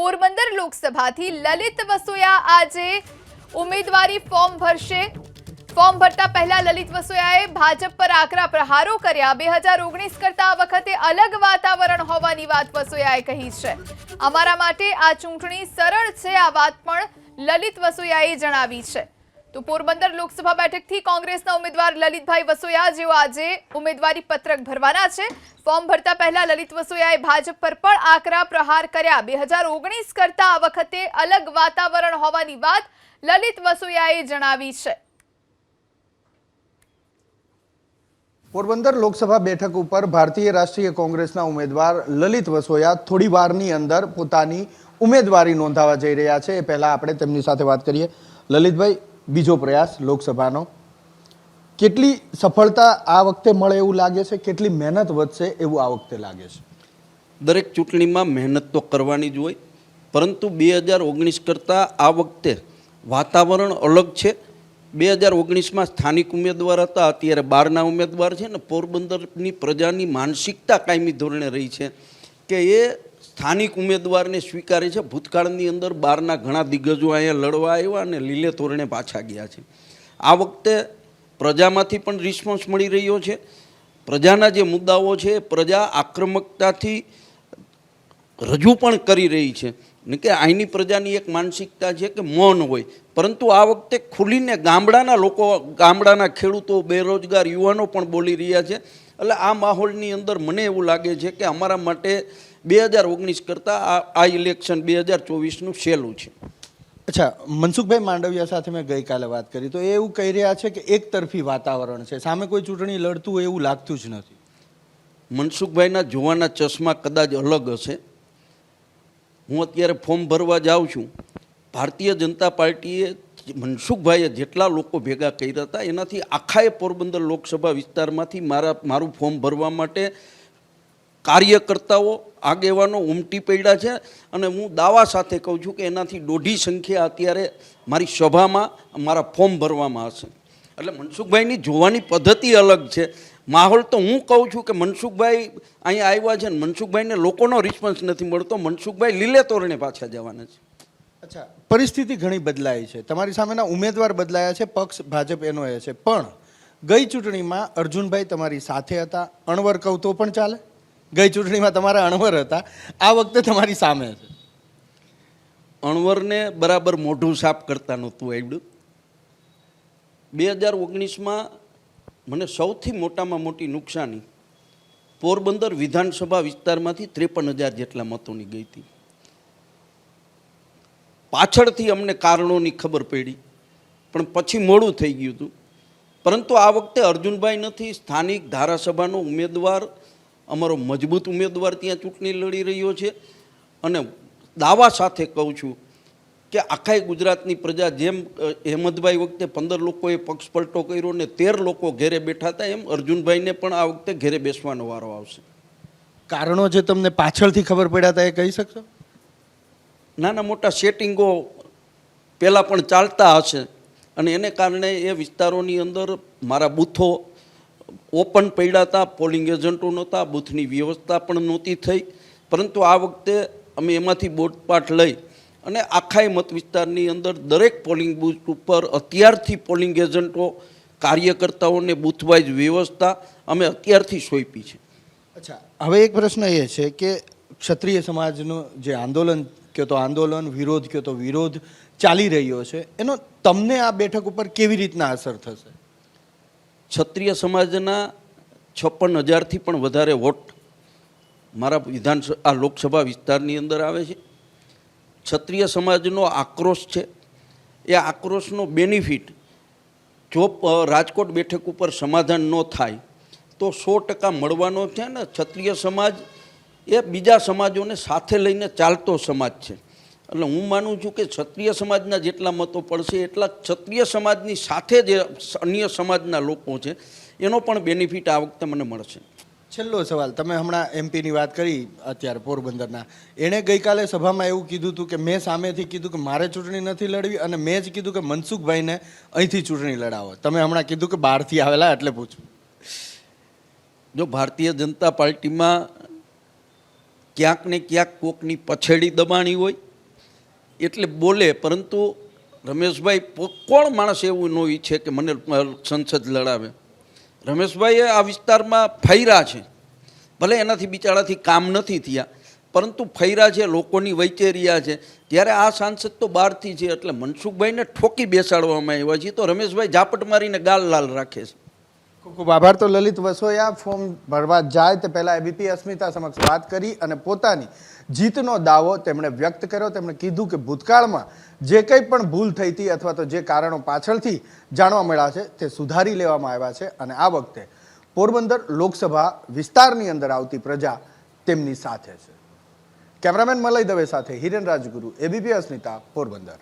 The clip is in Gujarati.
પોરબંદર લોકસભાથી લલિત વસોયા આજે ઉમેદવારી ફોર્મ ભરશે. ફોર્મ ભરતા પહેલા લલિત વસોયાએ ભાજપ પર આકરા પ્રહારો કર્યા. બે હજાર ઓગણીસ કરતા આ વખતે અલગ વાતાવરણ હોવાની વાત વસોયાએ કહી છે. અમારા માટે આ ચૂંટણી સરળ છે આ વાત પણ લલિત વસોયાએ જણાવી છે. તો પોરબંદર લોકસભા બેઠકથી કોંગ્રેસના ઉમેદવાર લલિતભાઈ વસોયા, જેઓ આજે ઉમેદવારી પત્રક ભરવાના છે. ફોર્મ ભરતા પહેલા લલિત વસોયાએ ભાજપ પર પણ આકરા પ્રહાર કર્યા. બે હજાર ઓગણીસ કરતા આ વખતે અલગ વાતાવરણ હોવાની વાત લલિત વસોયાએ જણાવી છે. પોરબંદર લોકસભા બેઠક ઉપર ભારતીય રાષ્ટ્રીય કોંગ્રેસના ઉમેદવાર લલિત વસોયા થોડી વારની અંદર પોતાની ઉમેદવારી નોંધાવા જઈ રહ્યા છે. એ પહેલા આપણે તેમની સાથે વાત કરીએ. લલિતભાઈ બીજો પ્રયાસ લોકસભાનો. કેટલી સફળતા આ વખતે મળે એવું લાગે છે? કેટલી મહેનત વધશે એવું આ વખતે લાગે છે? દરેક ચૂંટણીમાં મહેનત તો કરવાની જ હોય, પરંતુ બે હજાર ઓગણીસ કરતાં આ વખતે વાતાવરણ અલગ છે. બે હજાર ઓગણીસમાં સ્થાનિક ઉમેદવાર હતા, અત્યારે બારના ઉમેદવાર છે ને પોરબંદરની પ્રજાની માનસિકતા કાયમી ધોરણે રહી છે કે એ સ્થાનિક ઉમેદવારને સ્વીકારે છે. ભૂતકાળની અંદર બહારના ઘણા દિગ્ગજો અહીંયા લડવા આવ્યા અને લીલે ધોરણે પાછા ગયા છે. આ વખતે પ્રજામાંથી પણ રિસ્પોન્સ મળી રહ્યો છે. પ્રજાના જે મુદ્દાઓ છે, પ્રજા આક્રમકતાથી રજૂ પણ કરી રહી છે. કે અહીંની પ્રજાની એક માનસિકતા છે કે મૌન હોય. પરંતુ આ વખતે ખુલીને ગામડાના લોકો, ગામડાના ખેડૂતો, બેરોજગાર યુવાનો પણ બોલી રહ્યા છે. એટલે આ માહોલની અંદર મને એવું લાગે છે કે અમારા માટે બે હજાર ઓગણીસ કરતાં આ આ ઇલેક્શન બે હજાર ચોવીસનું સહેલું છે. અચ્છા મનસુખભાઈ માંડવિયા સાથે મેં ગઈકાલે વાત કરી. તો એ એવું કહી રહ્યા છે કે એક તરફી વાતાવરણ છે. સામે કોઈ ચૂંટણી લડતું હોય એવું લાગતું જ નથી. મનસુખભાઈના જોવાના ચશ્મા કદાચ અલગ હશે. હું અત્યારે ફોર્મ ભરવા જાઉં છું. ભારતીય જનતા પાર્ટીએ મનસુખભાઈએ જેટલા લોકો ભેગા કર્યા હતા એનાથી આખાએ પોરબંદર લોકસભા વિસ્તારમાંથી મારા મારું ફોર્મ ભરવા માટે કાર્યકર્તાઓ, આગેવાનો ઉમટી પડ્યા છે અને હું દાવા સાથે કહું છું કે એનાથી દોઢી સંખ્યા અત્યારે મારી સભામાં, મારા ફોર્મ ભરવામાં હશે. એટલે મનસુખભાઈની જોવાની પદ્ધતિ અલગ છે. માહોલ તો હું કહું છું કે મનસુખભાઈ અહીંયા આવ્યા છે ને મનસુખભાઈને લોકોનો રિસ્પોન્સ નથી મળતો. મનસુખભાઈ લીલે તોરણે પાછા જવાના છે. અચ્છા, પરિસ્થિતિ ઘણી બદલાઈ છે. તમારી સામેના ઉમેદવાર બદલાયા છે, પક્ષ ભાજપ એનો એ છે. પણ ગઈ ચૂંટણીમાં અર્જુનભાઈ તમારી સાથે હતા. અણવર કહું તો પણ ચાલે. ગઈ ચૂંટણીમાં તમારા અણવર હતા. આ વખતે તમારી સામે છે અણવરને બરાબર મોઢું સાફ કરતા નહોતું આવડ્યું. બે હજાર ઓગણીસમાં મને સૌથી મોટામાં મોટી નુકસાની પોરબંદર વિધાનસભા વિસ્તારમાંથી ત્રેપન હજાર જેટલા મતોની ગઈ હતી. પાછળથી અમને કારણોની ખબર પડી, પણ પછી મોડું થઈ ગયું હતું. પરંતુ આ વખતે અર્જુનભાઈ નથી, સ્થાનિક ધારાસભાનો ઉમેદવાર અમારો મજબૂત ઉમેદવાર ત્યાં ચૂંટણી લડી રહ્યો છે. અને દાવા સાથે કહું છું કે આખાય ગુજરાતની પ્રજા જેમ હેમદભાઈ વખતે પંદર લોકોએ પક્ષ પલટો કર્યો ને તેર લોકો ઘેરે બેઠા હતા એમ અર્જુનભાઈને પણ આ વખતે ઘેરે બેસવાનો વારો આવશે. કારણો જે તમને પાછળથી ખબર પડ્યા હતા એ કહી શકશો? નાના મોટા સેટિંગો પહેલાં પણ ચાલતા હશે. અને એને કારણે એ વિસ્તારોની અંદર મારા બૂથો ઓપન પડ્યા હતા પોલિંગ એજન્ટો નહોતા, બૂથની વ્યવસ્થા પણ નહોતી થઈ. પરંતુ આ વખતે અમે એમાંથી બોટપાઠ લઈ અને આખાય મત વિસ્તારની અંદર દરેક પોલિંગ બૂથ ઉપર અત્યારથી પોલિંગ એજન્ટો, કાર્યકર્તાઓને બૂથવાઇઝ વ્યવસ્થા અમે અત્યારથી સોંપી છે. અચ્છા, હવે એક પ્રશ્ન એ છે કે ક્ષત્રિય સમાજનું જે આંદોલન કયો તો આંદોલન, વિરોધ કયો તો વિરોધ ચાલી રહ્યો છે, એનો તમને આ બેઠક ઉપર કેવી રીતના અસર થશે? ક્ષત્રિય સમાજના છપ્પન હજારથી પણ વધારે વોટ મારા વિધાનસભા આ લોકસભા વિસ્તારની અંદર આવે છે. ક્ષત્રિય સમાજનો આક્રોશ છે. એ આક્રોશનો બેનિફિટ જો રાજકોટ બેઠક ઉપર સમાધાન ન થાય, તો સો ટકા મળવાનો છે ને ક્ષત્રિય સમાજ એ બીજા સમાજોને સાથે લઈને ચાલતો સમાજ છે. એટલે હું માનું છું કે ક્ષત્રિય સમાજના જેટલા મતો પડશે એટલા ક્ષત્રિય સમાજની સાથે જે અન્ય સમાજના લોકો છે એનો પણ બેનિફિટ આ વખતે મને મળશે. છેલ્લો સવાલ તમે હમણાં એમપીની વાત કરી અત્યારે પોરબંદરના. એણે ગઈકાલે સભામાં એવું કીધું હતું કે મેં સામેથી કીધું કે મારે ચૂંટણી નથી લડવી અને મેં જ કીધું કે મનસુખભાઈને અહીંથી ચૂંટણી લડાવો. તમે હમણાં કીધું કે બહારથી આવેલા એટલે પૂછું. જો ભારતીય જનતા પાર્ટીમાં ક્યાંક ને ક્યાંક કોકની પછેડી દબાણી હોય એટલે બોલે, પરંતુ રમેશભાઈ કોણ માણસ એવું ન ઈચ્છે કે મને સંસદ લડાવે? રમેશભાઈએ આ વિસ્તારમાં ફૈરા છે. ભલે એનાથી બિચારાથી કામ નથી થયા, પરંતુ ફૈરા છે, લોકોની વૈચેરિયા છે. ત્યારે આ સાંસદ તો બહારથી છે, એટલે મનસુખભાઈને ઠોકી બેસાડવામાં આવ્યા છે. તો રમેશભાઈ ઝાપટ મારીને ગાલ લાલ રાખે છે. ખૂબ ખૂબ આભાર. તો લલિત વસોયા ફોર્મ ભરવા જાય તે પહેલાં એબીપી અસ્મિતા સમક્ષ વાત કરી અને પોતાની જીતનો દાવો તેમણે વ્યક્ત કર્યો. તેમણે કીધું કે ભૂતકાળમાં જે કંઈ પણ ભૂલ થઈ હતી અથવા તો જે કારણો પાછળથી જાણવા મળ્યા છે તે સુધારી લેવામાં આવ્યા છે અને આ વખતે પોરબંદર લોકસભા વિસ્તારની અંદર આવતી પ્રજા તેમની સાથે છે. કેમેરામેન મલય દવે સાથે હિરેન રાજગુરુ, એબીપી અસ્મિતા, પોરબંદર.